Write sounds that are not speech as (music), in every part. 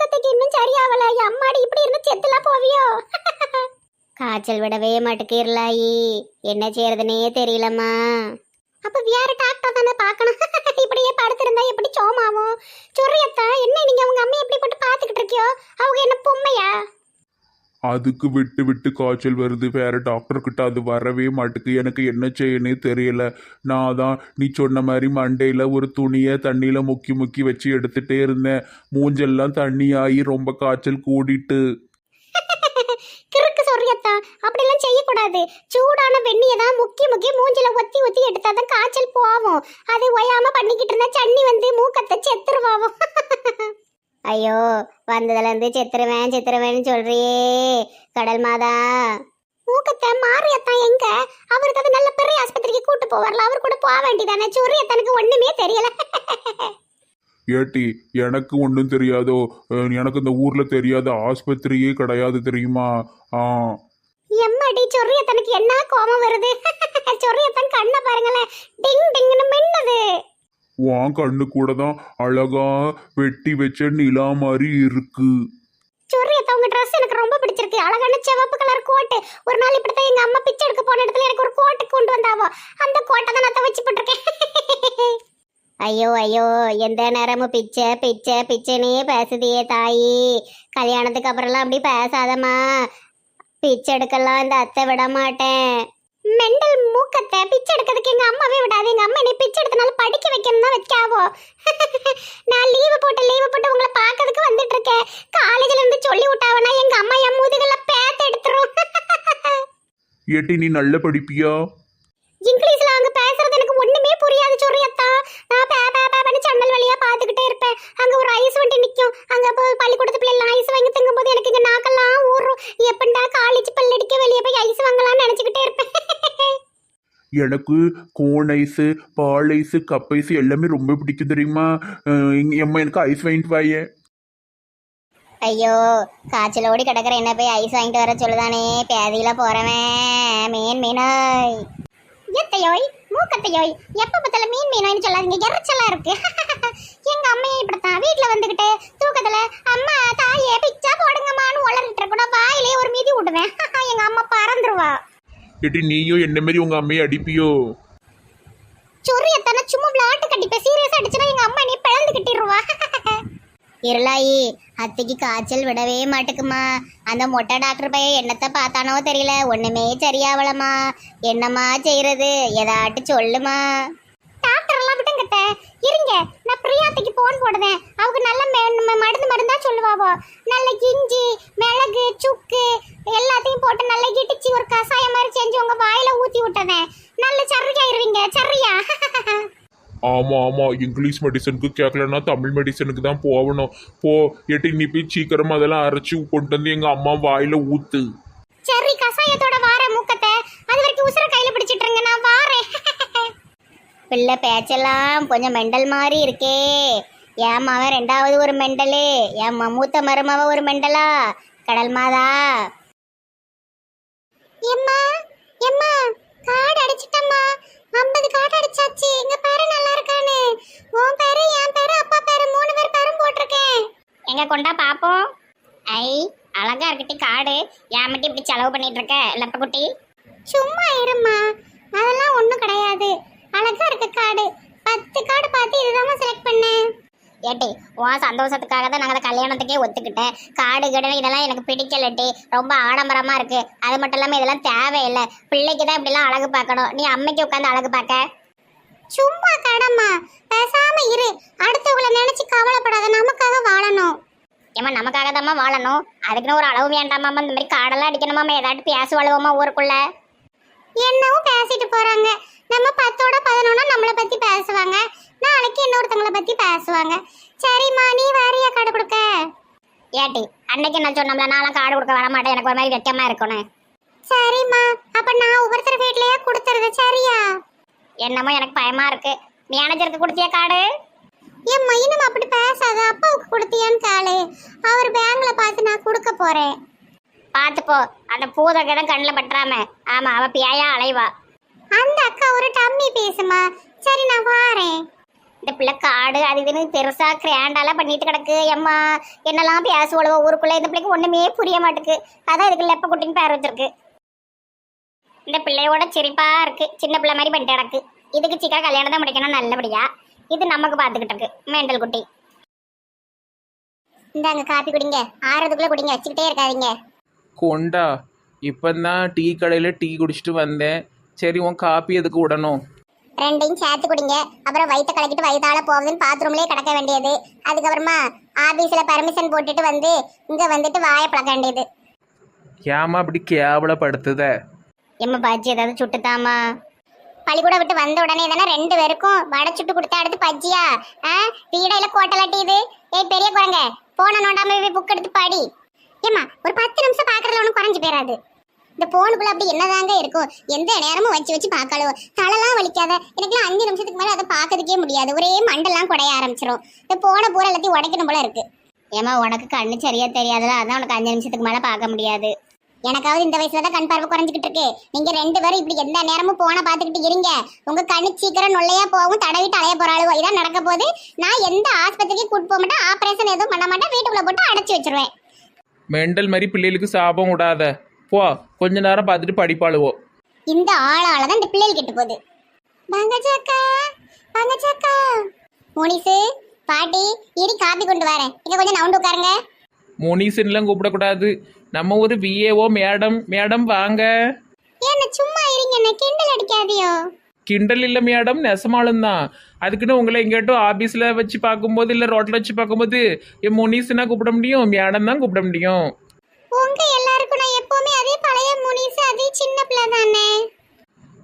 மூக்கத்துக்கு இன்னும் சரியாவல. அம்மாடி இப்படி இருந்து செத்துலாம் போவியோ? (laughs) காய்ச்சல் விடவே மாட்டுக்கீரலாயி என்ன செய்யறதுனே தெரியலம்மா. அப்ப வேற டாக்டர் தானே பார்க்கணும். (laughs) இப்படியே படுத்திருந்தா எப்படி சோமாவும்? சொரியத்தா என்ன நீங்க உங்க அம்மா எப்படி போட்டு பாத்துக்கிட்டு இருக்கியோ? அவங்க என்ன பொம்மையா? அதுக்கு விட்டு விட்டு காய்ச்சல் வருது. வேற டாக்டர் கிட்ட அது வரவே மாட்டுக்கு. எனக்கு என்ன செய்யனே தெரியல. நான் தான் நீ சொன்ன மாதிரி மண்டையில் ஒரு துணியை தண்ணியில் முக்கி முக்கி வச்சு எடுத்துகிட்டே இருந்தேன். மூஞ்செல்லாம் தண்ணி ஆகி ரொம்ப காய்ச்சல் கூடிட்டு. (laughs) கிறுக்கு சொரியத்தா அப்படிலாம் செய்யக்கூடாது. சூடான வெந்நியை தான் முக்கி முக்கி மூஞ்சில ஒத்தி ஒத்தி எடுத்தா தான் காய்ச்சல் போவோம். அது ஒயாம பண்ணிக்கிட்டு இருந்தா சன்னி வந்து மூக்கத்தை செத்துருவாவோம். (laughs) ஐயோ வந்ததுல இருந்து செத்துருவேன் செத்துருவேன்னு சொல்றியே கடல் மாதா. மூக்கத்தை மாரியத்தான் எங்க? அவருக்கு அது நல்ல பெரிய ஆஸ்பத்திரிக்கு கூட்டு போவார்ல அவர் கூட போக வேண்டியதானே? சொரியத்தனுக்கு ஒண்ணுமே தெரியல. ஏட்டி எனக்கு ஒன்றும் தெரியாதோ? எனக்கு இந்த ஊர்ல தெரியாத ஆஸ்பத்திரியே கிடையாது தெரியுமா? ஆ. எம்மாடி சொரியத்தனுக்கு என்ன கோபம் வருது? சொரியத்தன் கண்ணை பாருங்களேன். டிங் டிங்னு மின்னுது. உன் கண்ணு கூட தான் அழகா வெட்டி வச்ச நிலா மாதிரி இருக்கு. சொரியத்த உங்க ட்ரெஸ் எனக்கு ரொம்ப பிடிச்சிருக்கு. அழகான சிவப்பு கலர் கோட்டு ஒரு நாள் இப்படித்தான் எங்க அம்மா பிச்சை எடுக்க போன இடத்துல எனக்கு ஒரு கோட்டு கொண்டு வந்தாவோ. அந்த கோட்டை தான் நான் துவைச்சு போட்டிருக்கேன். (laughs) ஐயோ ஐயோ எந்த நேரமும் பிச்சை பிச்சை பிச்சைனே பேசுதியே தாயி. கல்யாணத்துக்கு அப்புறம்லாம் அப்படி பேசாதம்மா. பிச்சை எடுக்கலாம் இந்த அத்தை விட மாட்டேன். மெண்டல் மூக்கத்தை பிச்சை எடுக்கிறதுக்கு எங்கள் அம்மாவே விடாது. எங்கள் அம்மா என்னை பிச்சை எடுத்தனால படிக்க வைக்கணும் தான் வைக்காவோ? (laughs) நான் லீவு போட்டு லீவு போட்டு உங்களை பார்க்கறதுக்கு வந்துட்டு இருக்கேன் காலேஜில் இருந்து சொல்லி விட்டாவனா எங்கள் அம்மா என் முதுகில் பேத்த எடுத்துரும். (laughs) ஏட்டி நீ நல்ல படிப்பியா இங்கிலீஷ்ல அவங்க பேசுறது எனக்கு ஒண்ணுமே புரியாது சொரியத்தா நான் பே பே பேன்னு சன்னல் வழியா பாத்துக்கிட்டே இருப்பேன். அங்க ஒரு ஐஸ் வண்டி நிக்கும். அங்க போய் பள்ளிக்கூடத்து பிள்ளைலாம் ஐஸ் வாங்கி தங்கும் போது எனக்கு இங்க நாக்கெல்லாம் ஊறும். எப்பண்டா காலேஜ் பல்லடிக்க வெளியே போய் ஐஸ் வாங்கலாம்னு நினைச்சுக்கிட்டே இருப்பேன். எனக்கு cone ice ball ice cup ice எல்லாமே ரொம்ப பிடிக்கும் தெரியுமா? அம்மா எனக்கு ஐஸ் வாங்கிட்டு வாயே. ஐயோ காய்ச்சலோடி கிடக்குற என்ன போய் ஐஸ் வாங்கிட்டு வர சொல்லுதானே? பேதியில போறவன். மீன் மீனாய். எத்தையோய்? மூக்கத்தையோய்? எப்ப பார்த்தாலும் மீன் மீனாய்னு சொல்லாதீங்க. எரிச்சலா இருக்கு. (laughs) எங்க அம்மையை இப்படித்தான். வீட்டுல வந்துகிட்டு தூக்கத்துல அம்மா தாயே பிச்சா போடுங்கம்மான்னு உளறிட்டு இருக்கக்கூட வாயிலே ஒரு மீதி விடுவேன் (laughs) எங்க அம்மா பறந்துருவா. ஏட்டி நீயும் என்ன மாதிரி உங்க அம்மையை அடிப்பியோ? சொரியத்தான சும்மா விளாட்டு கட்டிப்பேன் சீரியஸா அடிச்சுனா எங்க அம்மா நீ பிளந்து கட்டிடுவா (laughs) இருளாயி அத்தைக்கு காய்ச்சல் விடவே மாட்டுக்குமா. அந்த மொட்டை டாக்டர் பையன் என்னத்தை பார்த்தானோ தெரியல. ஒண்ணுமே சரியாவலமா என்னம்மா செய்யறது ஏதாட்டு சொல்லுமா. டாக்டர் எல்லாம் விட்டுங்கிட்ட இருங்க. நான் பிரியாத்தைக்கு போன் போடுவேன் அவங்க நல்ல மருந்து மருந்தா சொல்லுவாவோ. நல்ல கிஞ்சி மிளகு சுக்கு எல்லாத்தையும் போட்டு நல்லா இடிச்சு ஒரு கஷாயம் மாதிரி செஞ்சு உங்க வாயில ஊத்தி விட்டதேன் நல்ல சர்றியா இருவீங்க சர்றியா (laughs) ஆமா ஆமா. இங்கிலீஷ் மெடிசனுக்கு கேட்கலன்னா தமிழ் மெடிசனுக்கு தான் போகணும் போ ஏட்டி நீ போய் சீக்கிரமா அதெல்லாம் அரைச்சி கொண்டு வந்து எங்க அம்மா வாயில ஊத்து. சரி கஷாயத்தோட வார மூக்கத்தை அது வரைக்கும் உசுர கையில பிடிச்சிட்டு இருங்க நான் வாரேன். பிள்ளை பேச்செல்லாம் கொஞ்சம் மெண்டல் மாதிரி இருக்கே. என் மவன் ரெண்டாவது ஒரு மெண்டலு. என் ம- மூத்த மருமவ ஒரு மெண்டலா. கடல் மாதா. எம்மா காடு அடிச்சிட்டம்மா ஐம்பது காடு அடிச்சாச்சு எங்க பேரு நல்லா இருக்கானு உன் பேரு என் பேரு அப்பா பேரு மூணு பேர் பேரும் போட்டிருக்கேன் எங்க கொண்டா பாப்போம். ஐ அழகா இருக்கட்டி காடு. ஏன் மட்டும் இப்படி செலவு பண்ணிட்டு இருக்க லப்பக்குட்டி சும்மா இருமா அதெல்லாம் ஒண்ணும் கிடையாது. அழகா இருக்க காடு. பத்து காடு பார்த்து இதுதான் செலக்ட் பண்ணேன் ஏட்டி உன் சந்தோஷத்துக்காக தான் நாங்கள் கல்யாணத்துக்கே ஒத்துக்கிட்டேன். காடு கிடவு இதெல்லாம் எனக்கு பிடிக்கலட்டி. ரொம்ப ஆடம்பரமா இருக்கு. அது மட்டும் இல்லாமல் இதெல்லாம் தேவையில்லை. பிள்ளைக்கு தான் இப்படிலாம் அழகு பார்க்கணும். நீ அம்மைக்கு உட்காந்து அழகு பார்க்க. சும்மா கடம்மா. பேசாம இரு. அடுத்தவங்களை நினைச்சு கவலைப்படாத. நமக்காக வாழணும். ஏமா நமக்காக தாம்மா வாழணும். அதுக்குன்னு ஒரு அளவு வேண்டாமாம்மா இந்த மாதிரி காடெல்லாம் அடிக்கணுமாம்மா ஏதாட்டு பேச வளவுமா ஊருக்குள்ள? என்னவும் பேசிட்டு போறாங்க. நம்ம பத்தோட பதினொன்னா நம்மளை பத்தி பேசுவாங்க. நாளைக்கு இன்னொருத்தவங்கள பத்தி பேசுவாங்க. சரிம்மா நீ வாரியா காடு கொடுக்க? ஏட்டி அன்னைக்கு நான் சொன்னோம்ல நான்லாம் காடு கொடுக்க வர மாட்டேன். எனக்கு ஒரு மாதிரி வெக்கமா இருக்கணும் சரிம்மா அப்ப நான் ஒவ்வொருத்தர் வீட்லயே கொடுத்துருது சரியா? என்னமோ எனக்கு பயமா இருக்கு. மேனேஜருக்கு கொடுத்தியா காடு? பேசாத அப்பாவுக்கு கொடுத்தியான்னு காலு அவர் பேங்க்ல பார்த்து நான் கொடுக்க போறேன். பார்த்து போ அந்த பூதங்க தான் கண்ணில் பற்றாம ஆமா அவ பியாயா அலைவா. அந்த அக்கா ஒரு டம்மி பேசுமா. சரி நான் வாரேன். இந்த பிள்ளை காடு அது இதுன்னு பெருசா கிராண்டாலாம் பண்ணிட்டு கிடக்கு. எம்மா என்னெல்லாம் பேசுவோளவோ ஊருக்குள்ள இந்த பிள்ளைக்கு ஒண்ணுமே புரிய மாட்டுக்கு. அதான் இதுக்கு லெப்ப குட்டின்னு பேர் வச்சிருக்கு. இந்த பிள்ளையோட சிரிப்பா இருக்கு. சின்ன பிள்ளை மாதிரி பண்ணிட்டு கிடக்கு. இதுக்கு சீக்கிரம் கல்யாணம் தான் முடிக்கணும் நல்லபடியா. இது நமக்கு பார்த்துக்கிட்டு இருக்கு. மேண்டல் குட்டி. இந்தாங்க காப்பி குடிங்க. ஆறதுக்குள்ள குடிங்க. வச்சுக்கிட்டே இருக்காதீங்க. கொண்டா இப்போதான் டீ கடையில் டீ குடிச்சிட்டு வந்தேன். சரி உன் காப்பி எதுக்கு விடணும் ரெண்டையும் சேர்த்து குடிங்க. அப்புறம் வயிற்ற கலக்கிட்டு வயிற்றால போகுதுன்னு பாத்ரூம்லயே கிடக்க வேண்டியது. அதுக்கப்புறமா ஆபீஸ்ல பர்மிஷன் போட்டுட்டு வந்து இங்க வந்துட்டு வாயை பழக்க வேண்டியது. ஏமா அப்படி கேவலப்படுத்துத? எம்ம பஜ்ஜி ஏதாவது சுட்டுத்தாமா பள்ளிக்கூடம் விட்டு வந்த உடனே தானே ரெண்டு பேருக்கும் வடை சுட்டு கொடுத்தா அடுத்து பஜ்ஜியா? ஆ? வீடையில கோட்டலாட்டி இது? ஏய் பெரிய குரங்க. போன நோண்டாம போய் புக் எடுத்து பாடி. ஏம்மா ஒரு பத்து நிமிஷம் பாக்குறதுல ஒன்றும் குறைஞ்சு போயிடாது இந்த போனுக்குள்ள அப்படி என்னதாங்க இருக்கும்? எந்த நேரமும் வச்சு வச்சு பார்க்காளோ தலைலாம் வலிக்காத. எனக்குலாம் அஞ்சு நிமிஷத்துக்கு மேல அதை பார்க்கறதுக்கே முடியாது. ஒரே மண்டெல்லாம் குடைய ஆரம்பிச்சிரும். இந்த போன பூரா எல்லாத்தையும் உடைக்கணும் போல இருக்கு. ஏமா உனக்கு கண்ணு சரியா தெரியாதுல. அதான் உனக்கு அஞ்சு நிமிஷத்துக்கு மேல பார்க்க முடியாது. எனக்காவது இந்த வயசுல தான் கண் பார்வை குறைஞ்சிக்கிட்டு இருக்கு நீங்க ரெண்டு பேரும் இப்படி எந்த நேரமும் போன பாத்துக்கிட்டு இருங்க. உங்க கண்ணு சீக்கிரம் நொல்லையா போகும் தடவிட்டு அலைய போறாளுவோ இதான் நடக்க போகுது. நான் எந்த ஆஸ்பத்திரிக்கு கூட்டு போக மாட்டேன் ஆபரேஷன் எதுவும் பண்ண மாட்டேன் வீட்டுக்குள்ள போட்டு அடைச்சி வச்சிருவேன். மெண்டல் மாதிரி பிள்ளைகளுக்கு சாபம் விடாத. போ கொஞ்ச நேரம் பார்த்துட்டு படிப்பாளுவோ. இந்த ஆளால தான் இந்த பிள்ளைகள் கெட்டு போகுது. பங்கஜாக்கா பங்கஜாக்கா மோனிசு பாட்டி இடி காப்பி கொண்டு வரேன். இங்க கொஞ்சம் நவுண்டு உட்காருங்க. முனிசன்லாம் கூப்பிடக்கூடாது. நம்ம ஒரு விஏஓ மேடம் மேடம் வாங்க. என்ன சும்மா இருங்க என்ன கிண்டல் அடிக்காதியோ. கிண்டல் இல்லை மேடம் நெசமாலும் தான். அதுக்குன்னு உங்களை எங்கேட்டும் ஆஃபீஸில் வச்சு பார்க்கும்போது இல்லை ரோட்டில் வச்சு பார்க்கும்போது என் முனிசுனா கூப்பிட முடியும் மேடம் தான் கூப்பிட முடியும். உங்க எல்லாருக்கும் நான் எப்பவுமே அதே பழைய முனிசு அதே சின்ன பிள்ளை தானே.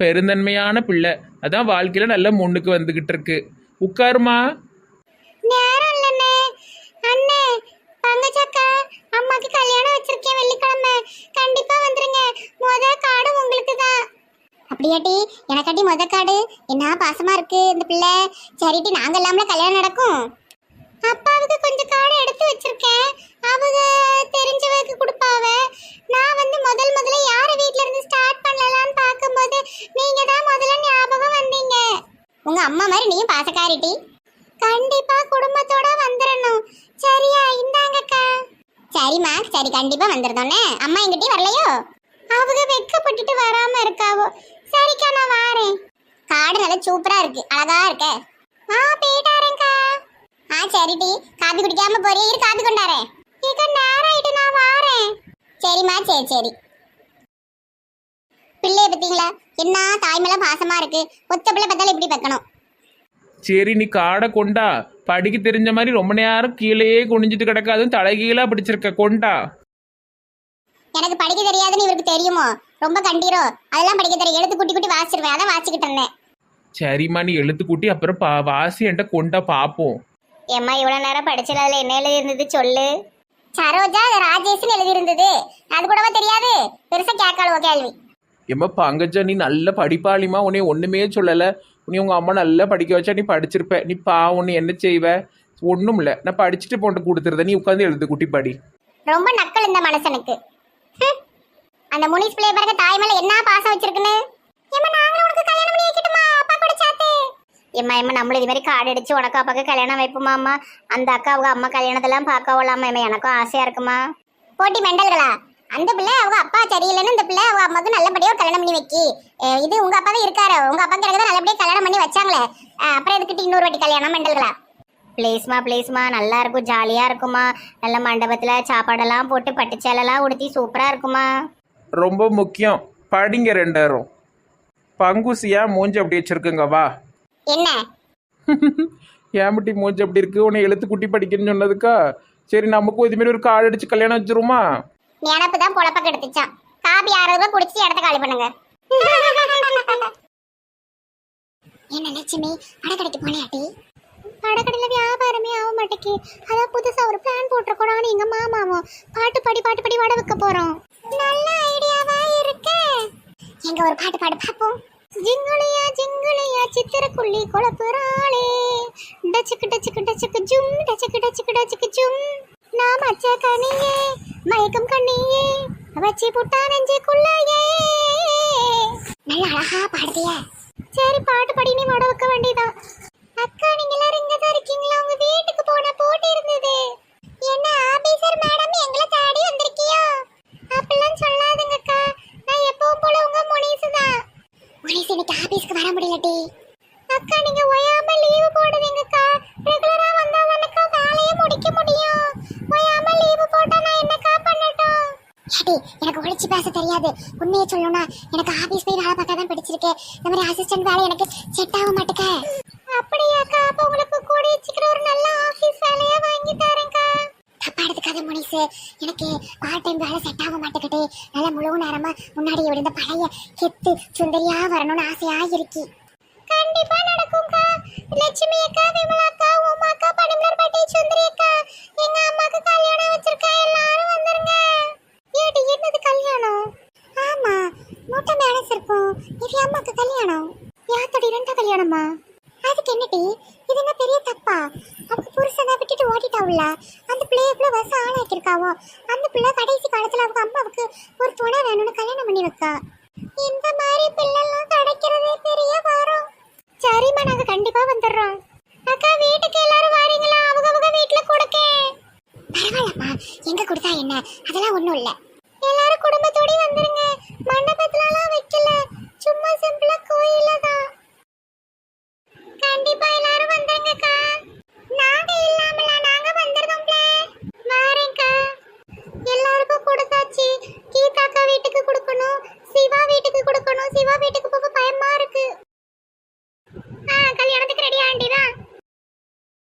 பெருந்தன்மையான பிள்ளை. அதான் வாழ்க்கையில் நல்ல முன்னுக்கு வந்துக்கிட்டு இருக்கு. உட்காருமா. அம்மாக்கு கல்யாணம் வச்சிருக்கேன் வெள்ளிக்கிழமை. கண்டிப்பா வந்துருங்க. முத காடு உங்களுக்கு தான் அப்படியாட்டி எனக்காட்டி முத காடு என்ன பாசமா இருக்கு இந்த பிள்ளை? சரிட்டி நாங்க இல்லாமல கல்யாணம் நடக்கும். அப்பாவுக்கு கொஞ்சம் காடு எடுத்து வச்சிருக்கேன். அவங்க தெரிஞ்சவருக்கு கொடுப்பாவ. நான் வந்து முதல் முதல்ல யார வீட்ல இருந்து ஸ்டார்ட் பண்ணலாம்னு பார்க்கும்போது நீங்க தான் முதல்ல ஞாபகம் வந்தீங்க. உங்க அம்மா மாதிரி நீயும் பாசக்காரிட்டி சரிம்மா சரி கண்டிப்பா வந்துருதோன்னே. அம்மா எங்கிட்டயும் வரலையோ? அவங்க வெக்கப்பட்டுட்டு வராம இருக்காவோ. சரிக்கா நான் வாரேன். காடு நல்லா சூப்பரா இருக்கு. அழகா இருக்க. ஆ போயிட்டாரேங்கா ஆ சரிடி காபி குடிக்காம போறியே. இரு காபி கொண்டாரேன் இக்க நேரம் ஆயிட்டு நான் வாரேன். சரிம்மா சரி சரி. பிள்ளைய பத்தீங்களா? என்ன தாய் பாசமா இருக்கு. ஒத்த பிள்ளை பார்த்தாலும் இப்படி வைக்கணும் சரி நீ காடை கொண்டா. படிக்க தெரிஞ்ச மாதிரி ரொம்ப நேரம் கீழேயே குனிஞ்சிட்டு கிடக்காதுன்னு தலைகீழா பிடிச்சிருக்க கொண்டா. எனக்கு படிக்க தெரியாதுன்னு இவருக்கு தெரியுமோ? ரொம்ப கண்டீரோ? அதெல்லாம் படிக்க தெரியும் எழுத்து குட்டி குட்டி வாசிச்சிருவேன். அதான் வாசிக்கிட்டு இருந்தேன். சரிம்மா நீ எழுத்து கூட்டி அப்புறம் பா வாசி என்கிட்ட கொண்டா பார்ப்போம் ஏம்மா இவ்வளவு நேரம் படிச்சல அதுல என்ன எழுதி இருந்தது சொல்லு? சரோஜா ராஜேஷ்னு எழுதி இருந்தது அது கூடவா தெரியாது? பெருசா கேட்காளுவோ கேள்வி. ஏம்மா பங்கஜா நீ நல்ல படிப்பாளிமா உன்னை ஒன்றுமே சொல்லலை. நீ உங்கள் அம்மா நல்லா படிக்க வச்சா நீ படிச்சிருப்ப. நீ பா ஒன்று என்ன செய்வ? ஒன்றும் இல்லை நான் படிச்சுட்டு போட்டு கொடுத்துருத நீ உட்காந்து எழுது குட்டி படி. ரொம்ப நக்கல் இந்த மனுஷனுக்கு அந்த முனிஸ் பிள்ளைய பாருங்க தாய் மேல என்ன பாசம் வச்சிருக்குன்னு. ஏம்மா நாங்களும் உனக்கு கல்யாணம் பண்ணி வைக்கட்டுமா? அப்பா கூட ஏம்மா ஏம்மா இது மாதிரி காடு அடிச்சு உனக்கு அப்பாக்கு கல்யாணம் வைப்போமாம்மா அந்த அக்கா அவங்க அம்மா கல்யாணத்தெல்லாம் பார்க்க விடலாமா ஏம்மா எனக்கும் ஆசையா இருக்குமா? போட்டி மெண்டல்களா? அந்த பிள்ளை அவங்க அப்பா சரியில்லைன்னு இந்த பிள்ளை அவங்க அம்மாவுக்கு நல்லபடியா ஒரு கல்யாணம் பண்ணி வைக்கி. இது உங்க அப்பா தான் இருக்காரு. உங்க அப்பாக்கு எனக்கு தான் நல்லபடியா கல்யாணம் பண்ணி வச்சாங்களே. அப்புறம் எதுக்கிட்டு இன்னொரு வாட்டி கல்யாணம் மெண்டல்களா ப்ளீஸ்மா ப்ளீஸ்மா நல்லா இருக்கும் ஜாலியாக இருக்குமா. நல்ல மண்டபத்தில் சாப்பாடெல்லாம் போட்டு பட்டுச்சேலெல்லாம் உடுத்தி சூப்பராக இருக்குமா? ரொம்ப முக்கியம். படிங்க ரெண்டாயிரம் பங்குசியா மூஞ்சி அப்படி வச்சிருக்குங்க வா. என்ன? (laughs) ஏமட்டி மூஞ்சி அப்படி இருக்கு? உன்னை எழுத்து குட்டி படிக்கணும்னு சொன்னதுக்கா? சரி நமக்கும் இதுமாரி ஒரு கார்டு அடிச்சு கல்யாணம் வச்சிருமா நினப்பு தான் பொழப்ப கெடுத்துச்சான் காபி ஆறு குடிச்சு இடத்த காலி பண்ணுங்க. என்ன லட்சுமி அடக்கடைக்கு போனியாட்டி? அடக்கடையில் வியாபாரமே ஆக மாட்டேக்கு. அதான் புதுசா ஒரு பிளான் போட்டிருக்கோம் எங்க மாமாவும் பாட்டு பாடி பாட்டு பாடி வட வைக்க போறோம். நல்ல ஐடியாவா இருக்கு. எங்க ஒரு பாட்டு பாடு பார்ப்போம். ஜிங்குளியா ஜிங்குளியா சித்திரக்குள்ளி குழப்புறாளே டச்சுக்கு டச்சுக்கு டச்சுக்கு ஜும் டச்சுக்கு டச்சுக்கு டச்சுக்கு ஜும். நாம் அச்ச கண்ணியே மயக்கம் கண்ணியே வச்சி புட்டா நெஞ்சுக்குள்ளையே. நல்ல அழகா பாடுதிய சரி பாட்டு படி நீ மட வைக்க அக்கா நீங்க எல்லாரும் இங்க தான் இருக்கீங்களா? உங்க வீட்டுக்கு போன போட்டு இருந்தது. என்ன ஆபீசர் மேடம் எங்களை தாடி வந்திருக்கியோ? அப்படிலாம் சொல்லாதுங்க அக்கா நான் எப்பவும் போல உங்க முனிசு தான் முனிசு இன்னைக்கு ஆபீஸ்க்கு வர முடியலடி. அக்கா நீங்க ஒயாம லீவு பேச தெரியாது. உண்மையை சொல்லணும்னா எனக்கு ஆபீஸ் போய் வேலை பார்க்க தான் பிடிச்சிருக்கு. இந்த மாதிரி அசிஸ்டன்ட் வேலை எனக்கு செட் ஆக மாட்டேக்க. அப்படியாக்கா அப்ப உங்களுக்கு கூட சீக்கிரம் ஒரு நல்ல ஆபீஸ் வேலையா வாங்கி தரேன்க்கா. தப்பா எடுத்துக்காத முனிசு. எனக்கு பார்ட் டைம் வேலை செட் ஆக மாட்டேங்கிட்டே நல்ல முழு நேரமா முன்னாடி இருந்த பழைய கெத்து சுந்தரியா வரணும்னு ஆசையா இருக்கு. கண்டிப்பா நடக்கும்க்கா. லட்சுமி அக்கா விமலா அக்கா உமா அக்கா பனிமலர் பட்டி சுந்தரி அக்கா. எங்க அம்மாக்கு கல்யாணம் வச்சிருக்கா எல்லாரும் வந்துருங்க. கல்யாணம்? ஆமா மூட்டை மேனஸ் இருக்கும் இது அம்மாக்கு கல்யாணம். யாத்தோட இரண்டா கல்யாணமா? அதுக்கு என்னடி? இது என்ன பெரிய தப்பா? அவங்க புருஷனை விட்டுட்டு ஓடிட்டாவுல. அந்த பிள்ளைய எவ்வளவு வருஷம் ஆளாக்கிருக்காவோ அந்த பிள்ளை கடைசி காலத்துல அவங்க அம்மாவுக்கு ஒரு துணை வேணும்னு கல்யாணம் பண்ணி வைக்கா. இந்த மாதிரி பிள்ளைலாம் கிடைக்கிறதே பெரிய வாரம் சரிம்மா நாங்க கண்டிப்பா வந்துடுறோம். அக்கா வீட்டுக்கு எல்லாரும் வாரீங்களா? அவங்க அவங்க வீட்டுல கொடுக்க பரவாயில்லம்மா. எங்க கொடுத்தா என்ன? அதெல்லாம் ஒன்றும் இல்லை. எல்லாரும் குடும்பத்தோட வந்துருங்க. மண்டபம்